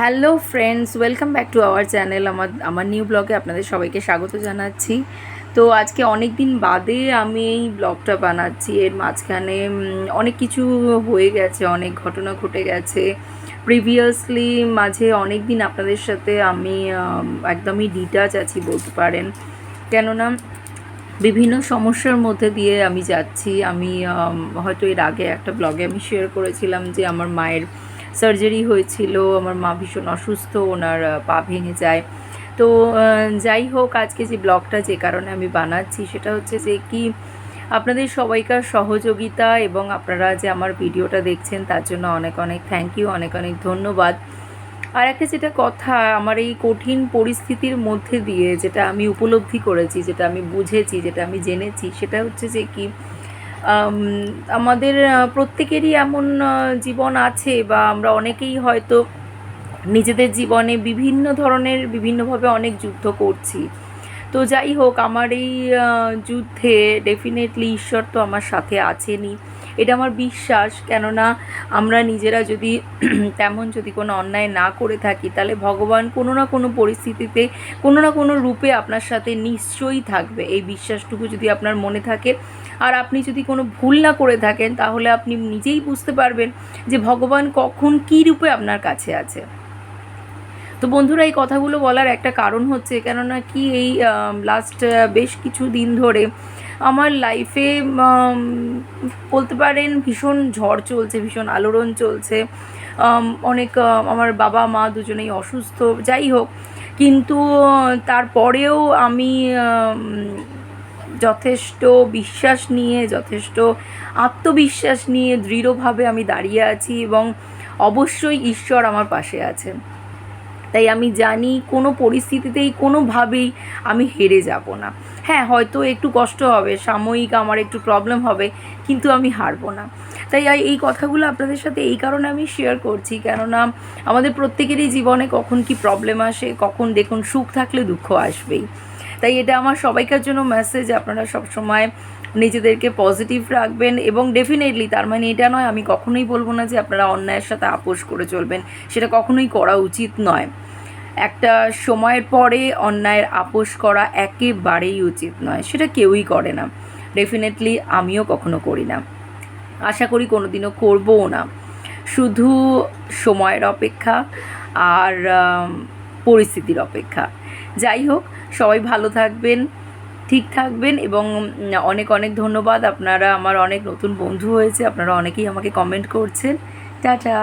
Hello friends, welcome back to our channel. আমার আমার new ব্লগে আপনাদের সবাইকে স্বাগত জানাচ্ছি। তো আজকে অনেক দিন বাদে আমি এই ব্লগটা বানাচ্ছি। এর মাঝখানে অনেক কিছু হয়ে গেছে, অনেক ঘটনা ঘটে গেছে। প্রিভিয়াসলি মাঝে অনেক দিন আপনাদের সাথে আমি একদমই ডিটাচ আছি বলতে পারেন। কেননা বিভিন্ন সমস্যার মধ্যে দিয়ে আমি যাচ্ছি। আমি হয়তো এর আগে একটা ব্লগে আমি শেয়ার করেছিলাম যে আমার মায়ের সার্জারি হয়েছিল, আমার মা ভীষণ অসুস্থ, ওনার পা ভেঙে যায়। তো যাই হোক, আজকে যে ব্লগটা যে কারণে আমি বানাচ্ছি, সেটা হচ্ছে যে কি আপনাদের সবাইকার সহযোগিতা এবং আপনারা যে আমার ভিডিওটা দেখছেন, তার জন্য অনেক অনেক থ্যাংক ইউ অনেক অনেক ধন্যবাদ। আর একটা যেটা কথা, আমার এই কঠিন পরিস্থিতির মধ্যে দিয়ে যেটা আমি উপলব্ধি করেছি, যেটা আমি বুঝেছি, যেটা আমি জেনেছি, সেটা হচ্ছে যে কি আমাদের প্রত্যেকেরই এমন জীবন আছে বা আমরা অনেকেই হয়তো নিজেদের জীবনে বিভিন্ন ধরনের, বিভিন্নভাবে অনেক যুদ্ধ করছি। তো যাই হোক, আমার এই যুদ্ধে ডেফিনেটলি ঈশ্বর তো আমার সাথে আছেনই। এটা আমার বিশ্বাস, কেননা আমরা নিজেরা যদি তেমন যদি কোনো অন্যায় না করে থাকি, তাহলে ভগবান কোনো না কোনো পরিস্থিতিতে, কোনো না কোনো রূপে আপনার সাথে নিশ্চয়ই থাকবে। এই বিশ্বাসটুকু যদি আপনার মনে থাকে। আর আপনি যদি কোনো ভুল না করে থাকেন, তাহলে আপনি নিজেই বুঝতে পারবেন যে ভগবান কখন কী রূপে আপনার কাছে আছে। তো বন্ধুরা, এই কথাগুলো বলার একটা কারণ হচ্ছে, কেননা কি এই লাস্ট বেশ কিছু দিন ধরে আমার লাইফে বলতে পারেন ভীষণ ঝড় চলছে, ভীষণ আলোড়ন চলছে। অনেক আমার বাবা, মা দুজনেই অসুস্থ, যাই হোক। কিন্তু, তারপরেও আমি যথেষ্ট বিশ্বাস নিয়ে, যথেষ্ট আত্মবিশ্বাস নিয়ে দৃঢ়ভাবে আমি দাঁড়িয়ে আছি এবং অবশ্যই ঈশ্বর আমার পাশে আছেন। তাই আমি জানি কোনো পরিস্থিতিতেই, কোনোভাবেই আমি হেরে যাব না। হ্যাঁ হয়তো একটু কষ্ট হবে, সাময়িক আমার একটু প্রবলেম হবে, কিন্তু আমি হারবো না। তাই এই- কথাগুলো আপনাদের সাথে এই কারণে আমি শেয়ার করছি, কেননা আমাদের প্রত্যেকেরই জীবনে কখন কি প্রবলেম আসে, কখন দেখুন সুখ থাকলে দুঃখ আসবেই। তাই এটা আমার সবাইকার জন্য মেসেজ আপনারা সবসময় নিজেদেরকে পজিটিভ রাখবেন এবং ডেফিনেটলি তার মানে এটা নয়, আমি কখনোই বলব না যে আপনারা অন্যায়ের সাথে আপোষ করে চলবেন, সেটা কখনোই করা উচিত নয়। একটা সময়ের পরে অন্যায়ের আপোষ করা একেবারেই উচিত নয়, সেটা কেউই করে না। ডেফিনেটলি আমিও কখনো করি না। আশা করি কোনোদিনও করবও না। শুধু সময়ের অপেক্ষা আর পরিস্থিতির অপেক্ষা। যাই হোক, সবাই ভালো থাকবেন। ঠিক থাকবেন এবং অনেক অনেক ধন্যবাদ। আপনারা আমার অনেক নতুন বন্ধু হয়েছে, আপনারা অনেকেই আমাকে কমেন্ট করছেন। টাটা!